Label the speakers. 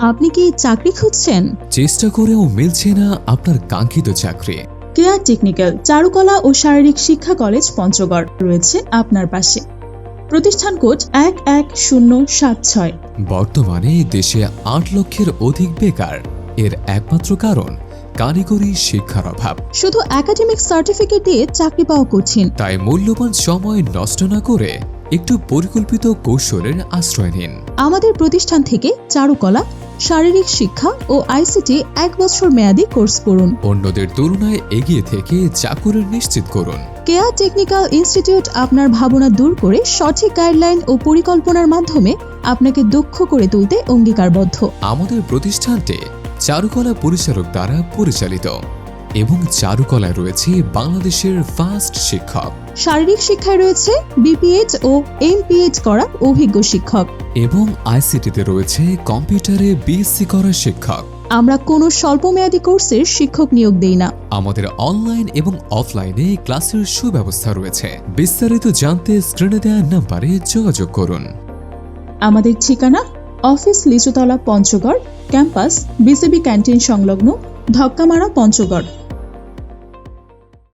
Speaker 1: আপনি কি চাকরি খুঁজছেন?
Speaker 2: চেষ্টা করেও মিলছে না আপনার কাঙ্ক্ষিত চাকরি।
Speaker 1: কেয়ার টেকনিক্যাল চারুকলা ও শারীরিক শিক্ষা কলেজ পঞ্চগড় রয়েছে আপনার পাশে। প্রতিষ্ঠান কোড এক এক শূন্য সাত ছয়।
Speaker 2: বর্তমানে দেশে আট লক্ষের অধিক বেকার। এর একমাত্র কারণ কারিগরি শিক্ষার অভাব।
Speaker 1: শুধু একাডেমিক সার্টিফিকেট দিয়ে চাকরি পাওয়া কঠিন।
Speaker 2: তাই মূল্যবান সময় নষ্ট না করে একটু পরিকল্পিত কৌশলের আশ্রয় নিন।
Speaker 1: আমাদের প্রতিষ্ঠান থেকে চারুকলা শারীরিক শিক্ষা ও আইসিটি এক বছর মেয়াদী কোর্স করুন।
Speaker 2: অন্যদের তুলনায় এগিয়ে থেকে চাকুরের নিশ্চিত করুন।
Speaker 1: কেয়া টেকনিক্যাল ইনস্টিটিউট আপনার ভাবনা দূর করে সঠিক গাইডলাইন ও পরিকল্পনার মাধ্যমে আপনাকে দক্ষ করে তুলতে অঙ্গীকারবদ্ধ।
Speaker 2: আমাদের প্রতিষ্ঠানটি চারুকলা পরিচালক দ্বারা পরিচালিত। এবং চারুকলায় রয়েছে বাংলাদেশের ফার্স্ট শিক্ষক।
Speaker 1: শারীরিক শিক্ষায় রয়েছে বিপিএড ও এমপিএড করা অভিজ্ঞ শিক্ষক।
Speaker 2: এবং আইসিটিতে রয়েছে কম্পিউটারে বিএসসি করা শিক্ষক।
Speaker 1: আমরা কোনো স্বল্পমেয়াদী কোর্সের শিক্ষক নিয়োগ দেই না।
Speaker 2: আমাদের অনলাইন এবং অফলাইনে ক্লাসের সুব্যবস্থা রয়েছে। বিস্তারিত জানতে স্ক্রিনে দেওয়া নাম্বারে যোগাযোগ করুন।
Speaker 1: আমাদের ঠিকানা office Lichutala Panchagarh campus BCB canteen সংলগ্ন ধক্কামারা পঞ্চগড়।